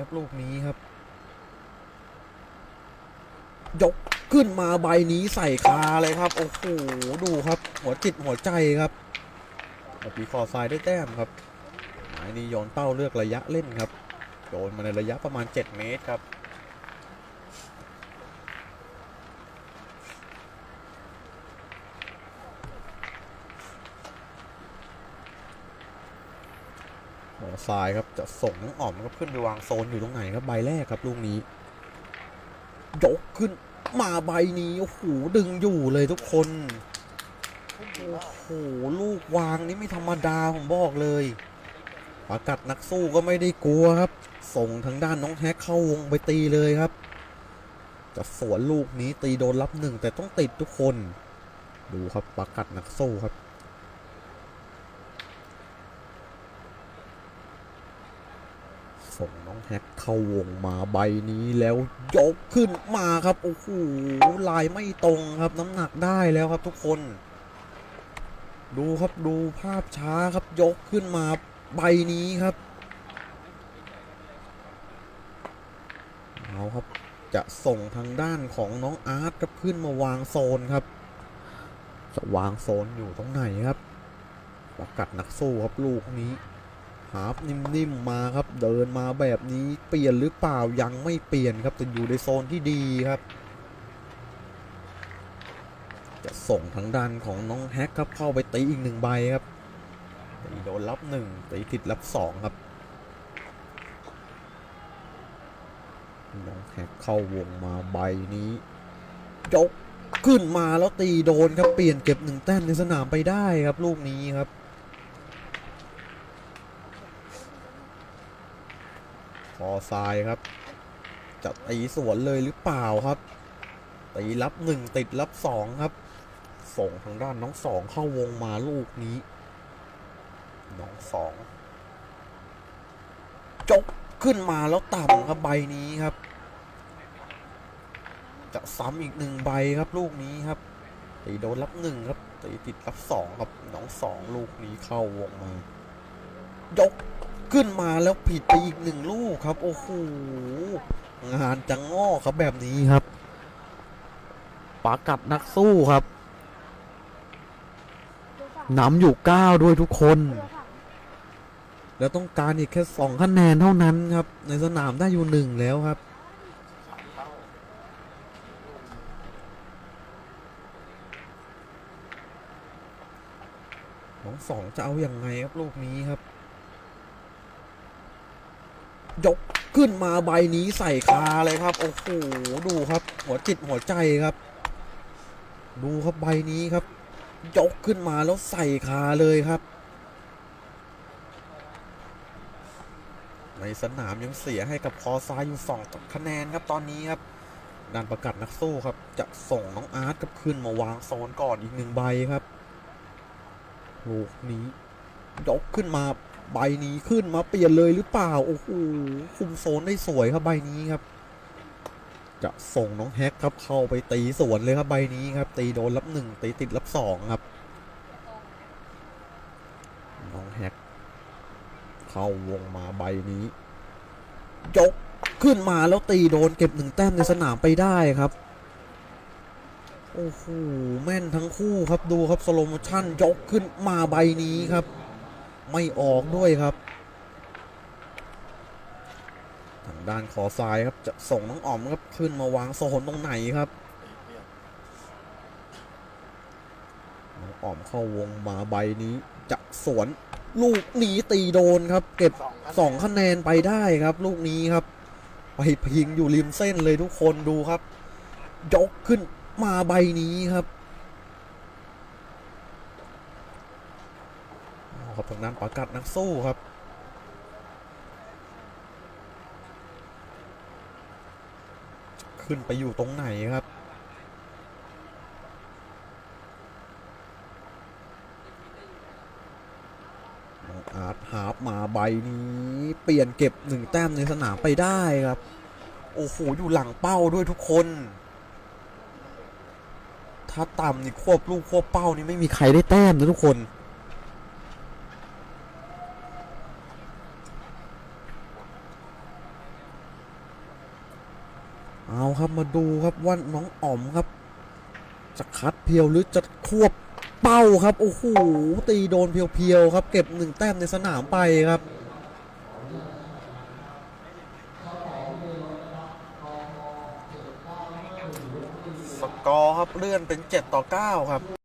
ครับลูกนี้ครับ ยกขึ้นมาใบนี้ใส่คาเลยครับ โอ้โหดูครับ หัวจิตหัวใจครับปีคอทรายได้แต้มครับหมายนี้โยนเป้าเลือกระยะเล่นครับโยนมาในระยะประมาณ 7 เมตรครับ หมอทรายครับจะส่งน้องอ่อมครับขึ้นไปวางโซนอยู่ตรงไหนครับใบแรกครับลูกนี้ยกขึ้นมาใบนี้โอ้โหดึงอยู่เลยทุกคนโอ้โหลูกวางนี่ไม่ธรรมดาผมบอกเลยปากัดนักสู้ก็ไม่ได้กลัวครับ ส่งทางด้านน้องแฮกเข้าวงไปตีเลยครับ จะสวนลูกนี้ตีโดนรับหนึ่งแต่ต้องติดทุกคน ดูครับปากัดนักสู้ครับ ส่งน้องแฮกเข้าวงมาใบนี้แล้วยกขึ้นมาครับโอ้โหลายไม่ตรงครับน้ำหนักได้แล้วครับทุกคน ดูครับดูภาพช้าครับยกขึ้นมาใบนี้ครับเอาครับจะส่งทางด้านของน้องอาร์ตครับขึ้นมาวางโซนครับ จะวางโซนอยู่ตรงไหนครับประกัดนักสู้ครับลูกนี้ หาบนิ่มๆมาครับ เดินมาแบบนี้เปลี่ยนหรือเปล่ายังไม่เปลี่ยนครับแต่อยู่ในโซนที่ดีครับ จะส่งทางด้านของน้องแฮกครับเข้าไปตีอีกหนึ่งใบครับตีโดนรับหนึ่งตีติดรับสองครับน้องแฮกเข้าวงมาใบนี้ยกขึ้นมาแล้วตีโดนครับเปลี่ยนเก็บหนึ่งแต้มในสนามไปได้ครับ ลูกนี้ครับ คอทรายครับจะตีสวนเลยหรือเปล่าครับตีรับหนึ่งติดรับสองครับ ส่งทางด้านน้องสองเข้าวงมาลูกนี้ น้องสองจกขึ้นมาแล้วต่ำครับใบนี้ครับ จะซ้ำอีกหนึ่งใบครับลูกนี้ครับตีโดนรับหนึ่งครับตีติดรับสองครับน้องสองลูกนี้เข้าวงมายก ขึ้นมาแล้วผิดไปอีกหนึ่งลูกครับ โอ้โหงานจังอครับแบบนี้ครับปากัดนักสู้ครับนำอยู่เก้าด้วยทุกคน แล้วต้องการอีกแค่สองคะแนนเท่านั้นครับ ในสนามได้อยู่หนึ่งแล้วครับน้องสองจะเอาอยัางไงครับลูกนี้ครับ ยกขึ้นมาใบนี้ใส่คาเลยครับ โอ้โห ดูครับ หัวจิตหัวใจครับ ดูครับใบนี้ครับ ยกขึ้นมาแล้วใส่คาเลยครับ ในสนามยังเสียให้กับคอซ้ายอยู่สองคะแนนครับตอนนี้ครับดันประกาศนักสู้ครับ จะส่งน้องอาร์ตกับขึ้นมาวางโซนก่อนอีกหนึ่งใบครับ ลูกนี้ยกขึ้นมา ใบนี้ขึ้นมาเปลี่ยนเลยหรือเปล่า โอ้โห คุมโซนได้สวยครับใบนี้ครับ จะส่งน้องแฮกครับเข้าไปตีสวนเลยครับใบนี้ครับ ตีโดนรับหนึ่งตีติดรับสองครับ น้องแฮกเข้าวงมาใบนี้ยกขึ้นมาแล้วตีโดนเก็บหนึ่งแต้มในสนามไปได้ครับ โอ้โห แม่นทั้งคู่ครับดูครับสโลโมชั่นยกขึ้นมาใบนี้ครับ ไม่ออกด้วยครับ ทางด้านขอซ้ายครับจะส่งน้องอ๋อมครับขึ้นมาวางโซนตรงไหนครับน้องอ๋อมเข้าวงมาใบนี้จะสวนลูกนี้ตีโดนครับ เก็บสองคะแนนไปได้ครับ ลูกนี้ครับ ไปพิงอยู่ริมเส้นเลยทุกคนดูครับ ยกขึ้นมาใบนี้ครับเอา ครับทางด้านประกาศนักสู้ครับขึ้นไปอยู่ตรงไหนครับ อาร์ตฮาร์ปมาใบนี้เปลี่ยนเก็บหนึ่งแต้มในสนามไปได้ครับ โอ้โห อยู่หลังเป้าด้วยทุกคน ถ้าต่ำนี่ควบลูกควบเป้านี่ไม่มีใครได้แต้มนะทุกคน เอาครับมาดูครับว่าน้องอ๋อมครับ จะคัดเพียวหรือจะควบเป้าครับโอ้โหตีโดนเพียวๆครับ เก็บหนึ่งแต้มในสนามไปครับสกอร์ครับเลื่อนเป็น 7 ต่อ 9 ครับ